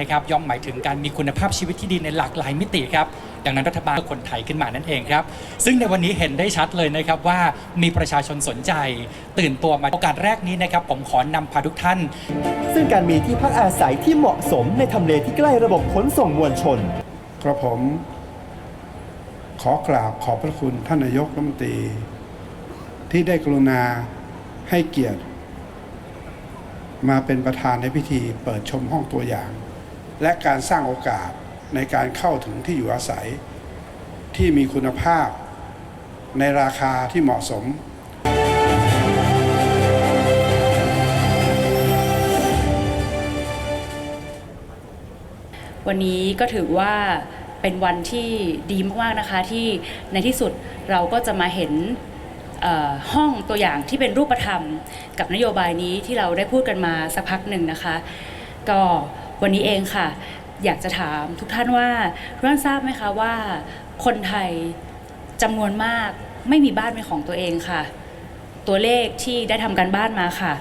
นะครับย่อมหมายถึงการมีคุณภาพชีวิตที่ดีในหลากหลายมิติครับดังนั้นรัฐบาลเพื่อคนไทยขึ้นมานั่นเองครับ ซึ่งในวันนี้เห็นได้ชัดเลยนะครับว่ามีประชาชนสนใจ ตื่นตัวมาโอกาสแรกนี้นะครับ ผมขอนำพาทุกท่าน ซึ่งการมีที่พักอาศัยที่เหมาะสมในทำเลที่ใกล้ระบบขนส่งมวลชน กระผม ขอกราบขอบพระคุณท่านนายกรัฐมนตรี ที่ได้กรุณาให้เกียรติ มาเป็นประธานในพิธีเปิดชมห้องตัวอย่าง และการสร้างโอกาสในการเข้าถึงที่อยู่อาศัย ที่มีคุณภาพในราคาที่เหมาะสมวันนี้ก็ถือว่าเป็นวันที่ดีมากๆนะคะที่ในที่สุดเราก็จะมาเห็นห้องตัวอย่างที่เป็นรูปธรรม กับนโยบายนี้ที่เราได้พูดกันมาสักพักหนึ่งนะคะ ก็ วันนี้เองค่ะ อยากจะถามทุกท่านว่าทุกท่านทราบไหมคะว่าคนไทยจำนวนมากไม่มีบ้านเป็นของตัวเองค่ะ ตัวเลขที่ได้ทำการบ้านมาค่ะ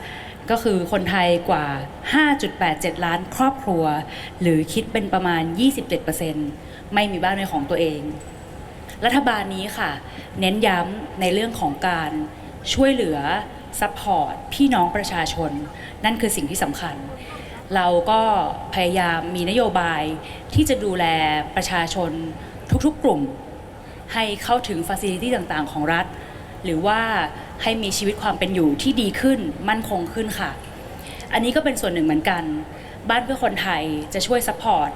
ก็คือคนไทยกว่า 5.87 ล้านครอบครัว หรือคิดเป็นประมาณ 27%ไม่มีบ้านเป็นของตัวเอง รัฐบาลนี้ค่ะ เน้นย้ำในเรื่องของการช่วยเหลือซัพพอร์ตพี่น้องประชาชน นั่นคือสิ่งที่สำคัญ เราก็พยายามมีนโยบายที่จะดูแลประชาชนทุกๆกลุ่ม ให้เข้าถึงฟ a ซิลิตี้ต่างๆ ของรัฐ หรือว่าให้มีชีวิตความเป็นอยู่ที่ดีขึ้นมั่นคงขึ้นค่ะ อันนี้ก็เป็นส่วนหนึ่งเหมือนกัน บ้านเพื่อคนไทยจะช่วยซัพพอร์ต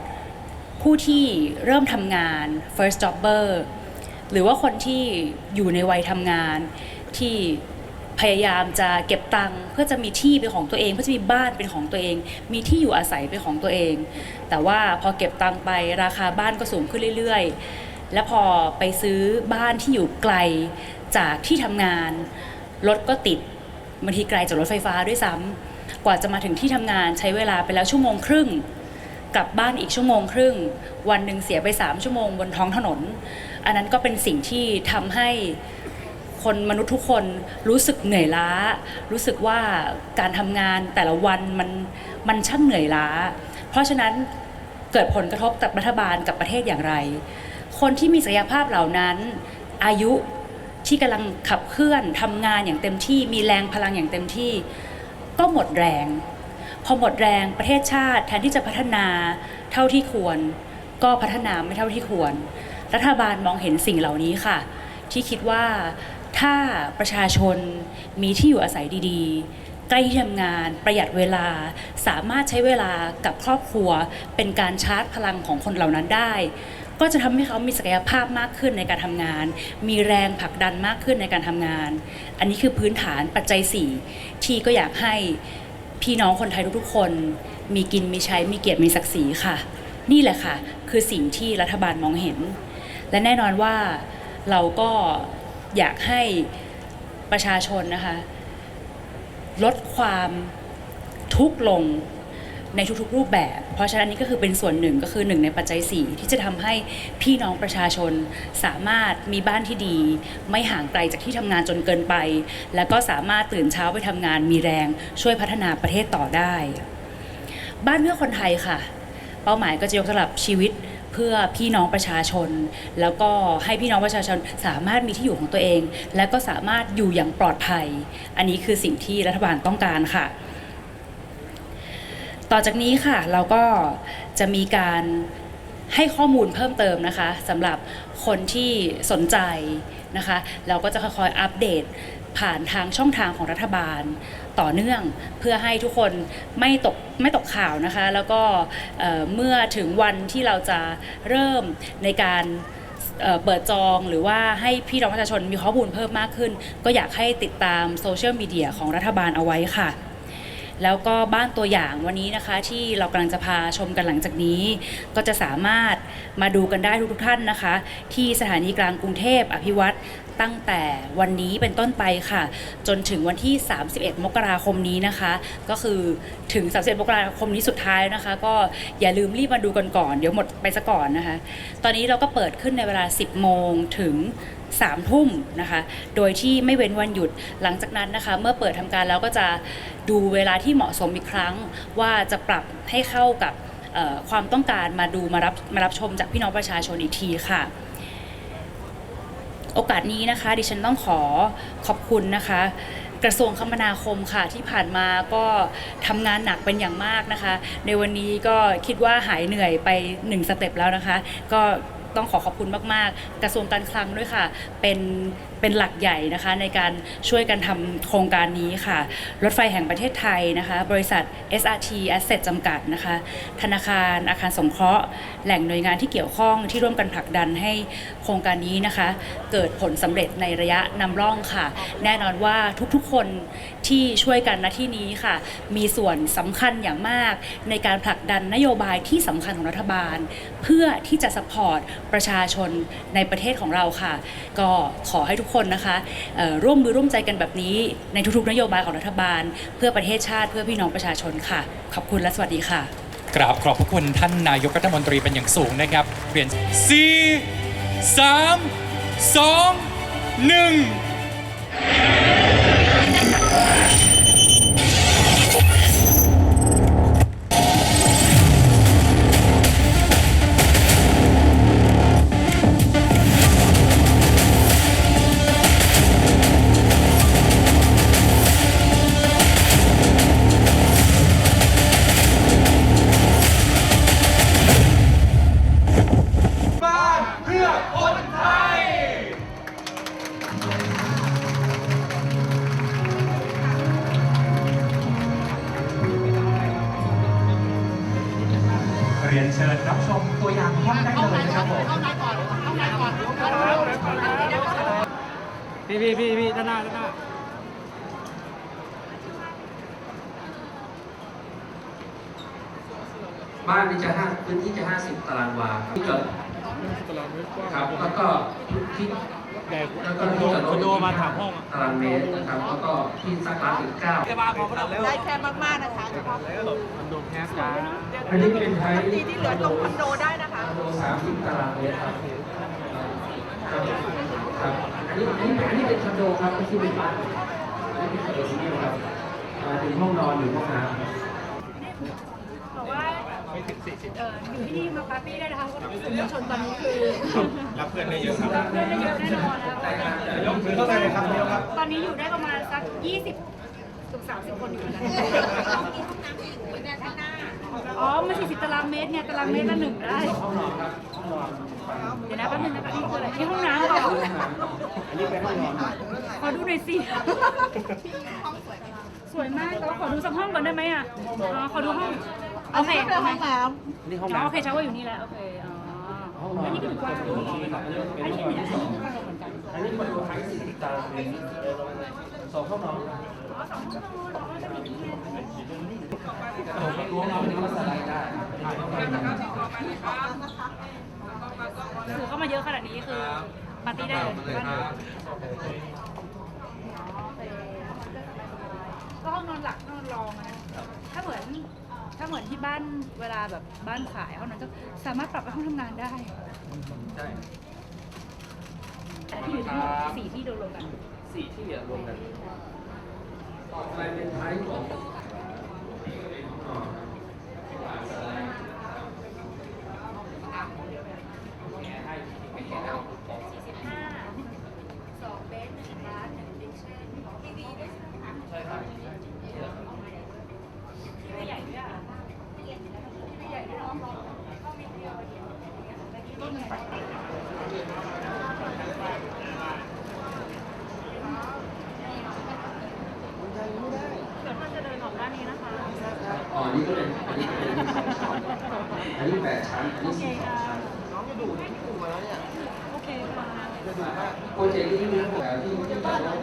ผู้ที่เริ่มทำงาน first jobber หรือว่าคนที่อยู่ในวัยทำงานที่ พยายามจะเก็บตังค์เพื่อจะมีที่เป็นของตัวเอง เพื่อจะมีบ้านเป็นของตัวเอง มีที่อยู่อาศัยเป็นของตัวเอง แต่ว่าพอเก็บตังค์ไปราคาบ้านก็สูงขึ้นเรื่อย ๆ และพอไปซื้อบ้านที่อยู่ไกลจากที่ทำงานรถก็ติดบางทีไกลจากรถไฟฟ้าด้วยซ้ำกว่าจะมาถึงที่ทำงานใช้เวลาไปแล้วชั่วโมงครึ่งกลับบ้านอีกชั่วโมงครึ่ง วันหนึ่งเสียไป3ชั่วโมงบนท้องถนน อันนั้นก็เป็นสิ่งที่ทำให้ คนมนุษย์ทุกคนรู้สึกเหนื่อยล้า รู้สึกว่าการทำงานแต่ละวันมันมันช่างเหนื่อยล้า เพราะฉะนั้นเกิดผลกระทบกับรัฐบาลกับประเทศอย่างไร คนที่มีศักยภาพเหล่านั้น อายุที่กำลังขับเคลื่อนทำงานอย่างเต็มที่ มีแรงพลังอย่างเต็มที่ ก็หมดแรง พอหมดแรงประเทศชาติแทนที่จะพัฒนาเท่าที่ควร ก็พัฒนาไม่เท่าที่ควร รัฐบาลมองเห็นสิ่งเหล่านี้ค่ะ ที่คิดว่า ถ้าประชาชนมีที่อยู่อาศัยดีๆ ใกล้ที่ทำงานประหยัดเวลา สามารถใช้เวลากับครอบครัว เป็นการชาร์จพลังของคนเหล่านั้นได้ ก็จะทำให้เขามีศักยภาพมากขึ้นในการทำงาน มีแรงผลักดันมากขึ้นในการทำงาน อันนี้คือพื้นฐานปัจจัย 4 ที่ก็อยากให้พี่น้องคนไทยทุกๆคน มีกินมีใช้มีเกียรติมีศักดิ์ศรีค่ะ นี่แหละค่ะ คือสิ่งที่รัฐบาลมองเห็น และแน่นอนว่าเราก็ อยากให้ประชาชนนะคะ ลดความทุกข์ลงในทุกๆรูปแบบ เพราะฉะนั้นนี่ก็คือเป็นส่วนหนึ่งก็คือหนึ่งในปัจจัย 4 ที่จะทำให้พี่น้องประชาชนสามารถมีบ้านที่ดี ไม่ห่างไกลจากที่ทำงานจนเกินไป แล้วก็สามารถตื่นเช้าไปทำงานมีแรงช่วยพัฒนาประเทศต่อได้ บ้านเพื่อคนไทยค่ะ เป้าหมายก็จะยกระดับชีวิต เพื่อพี่น้องประชาชน แล้วก็ให้พี่น้องประชาชนสามารถมีที่อยู่ของตัวเอง และก็สามารถอยู่อย่างปลอดภัย อันนี้คือสิ่งที่รัฐบาลต้องการค่ะ ต่อจากนี้ค่ะเราก็จะมีการให้ข้อมูลเพิ่มเติมนะคะสำหรับคนที่สนใจนะคะ เราก็จะค่อยๆอัปเดต ผ่านทางช่องทางของรัฐบาลต่อเนื่องเพื่อให้ทุกคนไม่ตกไม่ตกข่าวนะคะ แล้วก็เอ่อเมื่อถึงวันที่เราจะเริ่มในการเเปิดจองหรือว่าให้พี่น้องประชาชนมีข้อมูลเพิ่มมากขึ้น ก็อยากให้ติดตามโซเชียลมีเดียของรัฐบาลเอาไว้ค่ะ แล้วก็บ้านตัวอย่างวันนี้นะคะ ที่เรากำลังจะพาชมกันหลังจากนี้ ก็จะสามารถมาดูกันได้ทุกท่านนะคะ ที่สถานีกลางกรุงเทพอภิวัตร ตั้งแต่วันนี้เป็นต้นไปค่ะ จนถึงวันที่ 31 มกราคมนี้นะคะ ก็คือถึง 31 มกราคมนี้สุดท้ายนะคะ ก็อย่าลืมรีบมาดูกันก่อน เดี๋ยวหมดไปซะก่อนนะคะ ตอนนี้เราก็เปิดขึ้นในเวลา 10 โมงถึงสามทุ่มนะคะ โดยที่ไม่เว้นวันหยุด หลังจากนั้นนะคะ เมื่อเปิดทำการแล้วก็จะดูเวลาที่เหมาะสมอีกครั้ง ว่าจะปรับให้เข้ากับความต้องการมาดูมารับมารับชมจากพี่น้องประชาชนอีกทีค่ะ โอกาสนี้นะคะ ดิฉันต้องขอขอบคุณนะคะ กระทรวงคมนาคมค่ะ ที่ผ่านมาก็ทำงานหนักเป็นอย่างมากนะคะ ในวันนี้ก็คิดว่าหายเหนื่อยไปหนึ่งสเต็ปแล้วนะคะ ก็ต้องขอขอบคุณมาก ๆ กระทรวงการคลังด้วยค่ะ เป็น เป็นหลักใหญ่นะคะในการช่วยกันทำโครงการนี้ค่ะ รถไฟแห่งประเทศไทยนะคะ บริษัท SRT Asset จำกัดนะคะ ธนาคารอาคารสงเคราะห์ แหล่งหน่วยงานที่เกี่ยวข้องที่ร่วมกันผลักดันให้โครงการนี้นะคะ เกิดผลสำเร็จในระยะนำร่องค่ะ แน่นอนว่าทุกๆคนที่ช่วยกันณที่นี้ค่ะ มีส่วนสำคัญอย่างมากในการผลักดันนโยบายที่สำคัญของรัฐบาล เพื่อที่จะสปอร์ตประชาชนในประเทศของเราค่ะ ก็ขอให้ทุกคนนะคะร่วมมือร่วมใจกันแบบนี้ในทุกๆ นโยบายของรัฐบาล เพื่อประเทศชาติเพื่อพี่น้องประชาชนค่ะ ขอบคุณและสวัสดีค่ะกราบขอบพระคุณท่านนายกรัฐมนตรีเป็นอย่างสูงนะครับเปลี่ยน4 3 2 1 พี่พี่พี่พี่ด้านหน้าด้านหน้าบ้านนี่จะห้าพื้นที่จะ50ตารางวาครับที่จอดครับแล้วก็ที่แต่แล้วคก็อนโดที่จอดรคอถนโดมาถามห้องอะตารางเมตรนะครับแล้วก็ที่ซักล้างถึงเก้าแค่บ้านพอก็ได้แล้วได้แค่มากๆนะคะเฉพาะคอนโดแคสการ์ดอันนี้เป็นไทยที่ที่เหลือตรงคอนโดได้นะคะคอนโด30ตารางเมตรครับครับครับ อันนี้อันนี้อันนี้เป็นคอนโดครับไม่ใช่เป็นบ้านอันนี้เป็นคอนโดที่นี่ครับอ่าถึงห้องนอนหรือห้องน้ำ บอกว่าเอ่ออยู่ที่นี่มาปาร์ตี้ได้นะคะเพราะว่าสื่อมวลชนตอนนี้คือรับเพื่อนได้เยอะครับรับเพื่อนได้เยอะแน่นอนแล้ว ยกมือเข้าไปเลยครับนายกครับ ตอนนี้อยู่ได้ประมาณสัก 20 ถึง30คนอยู่เหมือนกันอ๋อมัน40ตารางเมตรเนี่ยตารางเมตรละหนึ่งได้เดี๋ยวนะแป๊บนึงนะคะนี่คืออะไรนี่ห้องน้ำค่ะอันนี้เป็นห้องนอนขอดูหน่อยสิ สวยมากแต่ว่าขอดูสักห้องก่อนได้ไหมอะอ๋อขอดูห้องโอเคนี่คือห้องน้นี่ห้องน้ำโอเคชาวว่าอยู่นี่แล้วโอเคอ๋ออันนี้ก็ถือกว้างอันนี้เป็นห้องนอนเหมือนกันอันนี้คอนโดไทย40ตารางเมตรสองห้องนอน อ๋อสองห้องนอนแล้วก็จะมีที่เนี่ยรวมเอาเป็นว่าสไลด์ได้ถือเข้ามาเยอะขนาดนี้คือปาร์ตี้ได้เลยบ้านเราก็ห้องนอนหลักห้องนอนรองอะนะถ้าเหมือนถ้าเหมือนที่บ้านเวลาแบบบ้านขายห้องนั้นก็สามารถปรับเป็นห้องทำงานได้ใช่แต่ที่อยู่ทั้งหมดสี่ที่รวมๆกันสี่ที่รวมกัน ต่อไปเป็นท้ายของอ๋อห้าสองเบสหนึ่งร้านหนึ่ง นี้ก็เป็นอันนี้เป็นสองชั้นอันนี้แปดชั้นอันโองชั้นี้เคสี่ค่ะชั้วเนี่ยโอเคค่ะจะดูว่าโปรเจกต์นี้มีทั้งหมดที่ที่จอดรถ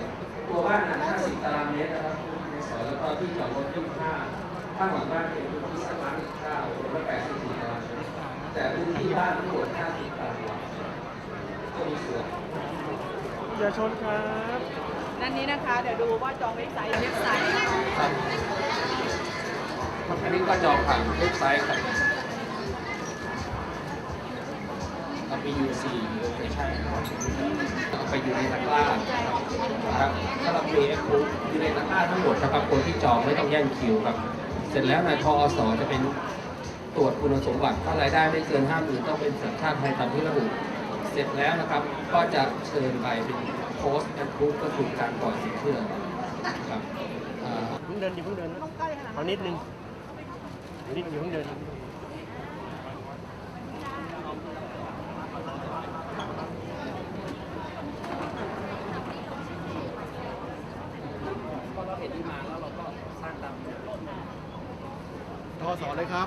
ตัวบ้านหนะ50ตารางเมตรนะครับในซอยแล้วก็ที่จอดรถ25ข้างหลังบ้านเป็นพื้นที่สักล้านข้าวรวมแล้ว84ตารางเมตรแต่พื้นที่บ้านทั้งหมด50ตารางวาก็มีส่วนอย่าชนครับด้านนี้นะคะ เดี๋ยวดูว่าจองเว็บไซต์เว็บไซต์ อันนี้ก็จองผ่านเว็บไซต์ครับเราไปยูซีโลเคชั่นเอาไปอยู่ในตะกร้านะครับถ้าเรามีแอปอยู่ในตะกร้าทั้งหมดนะครับคนที่จองไม่ต้องแย่งคิวครับ เสร็จแล้วนายทอสจะเป็นตรวจคุณสมบัติถ้ารายได้ไม่เกินห้าหมื่นต้องเป็นสัญชาติไทยตามที่ระบุเสร็จแล้วนะครับก็จะเชิญไปเป็นโพสต์แอปปุ๊บก็คือการปล่อยสินเชื่อนครับอ่าเพิ่งเดินอยู่เพิ่งเดินเอานิดนึง Biết.